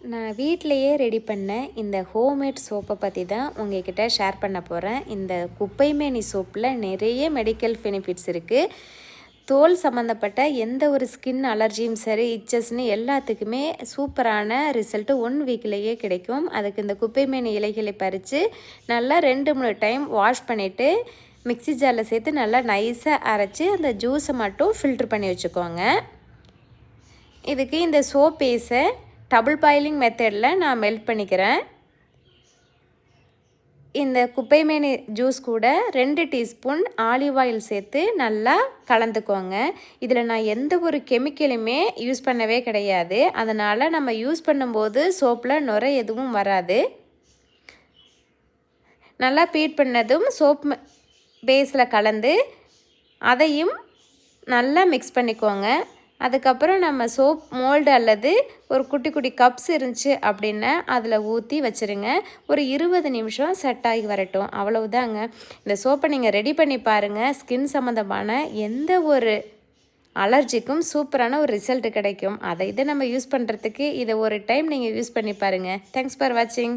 நான் வீட்டிலையே ரெடி பண்ண இந்த ஹோம்மேட் சோப்பை பற்றி தான் உங்ககிட்ட ஷேர் பண்ண போகிறேன் இந்த குப்பைமேனி சோப்பில் நிறைய மெடிக்கல் பெனிஃபிட்ஸ் இருக்குது தோல் சம்மந்தப்பட்ட எந்த ஒரு ஸ்கின் அலர்ஜியும் சரி இச்சஸ்னு எல்லாத்துக்குமே சூப்பரான ரிசல்ட்டு ஒன் வீக்லேயே கிடைக்கும். அதுக்கு இந்த குப்பைமேனி இலைகளை பறித்து நல்லா ரெண்டு மூணு டைம் வாஷ் பண்ணிவிட்டு மிக்ஸி ஜாரில் சேர்த்து நல்லா நைஸாக அரைச்சி அந்த ஜூஸை மட்டும் ஃபில்ட்ரு பண்ணி வச்சுக்கோங்க. இதுக்கு இந்த சோப் பேஸை டபுள் பாயிலிங் மெத்தடில் நான் மெல்ட் பண்ணிக்கிறேன். இந்த குப்பைமேனி ஜூஸ் கூட ரெண்டு டீஸ்பூன் ஆலிவ் ஆயில் சேர்த்து நல்லா கலந்துக்கோங்க. இதில் நான் எந்த ஒரு கெமிக்கலுமே யூஸ் பண்ணவே கிடையாது. அதனால் நம்ம யூஸ் பண்ணும்போது சோப்பில் நுரை எதுவும் வராது. நல்லா பீட் பண்ணதும் சோப் பேஸில் கலந்து அதையும் நல்லா மிக்ஸ் பண்ணிக்கோங்க. அதுக்கப்புறம் நம்ம சோப் மோல்டு அல்லது ஒரு குட்டி குட்டி கப்ஸ் இருந்துச்சு அப்படின்னா அதில் ஊற்றி வச்சுருங்க. ஒரு இருபது நிமிஷம் செட் ஆகி வரட்டும். அவ்வளவுதாங்க. இந்த சோப்பை நீங்கள் ரெடி பண்ணி பாருங்கள் ஸ்கின் சம்மந்தமான எந்த ஒரு அலர்ஜிக்கும் சூப்பரான ஒரு ரிசல்ட் கிடைக்கும். அதை இதை நம்ம யூஸ் பண்ணுறதுக்கு இதை ஒரு டைம் நீங்கள் யூஸ் பண்ணி பாருங்கள் தேங்க்ஸ் ஃபார் வாட்சிங்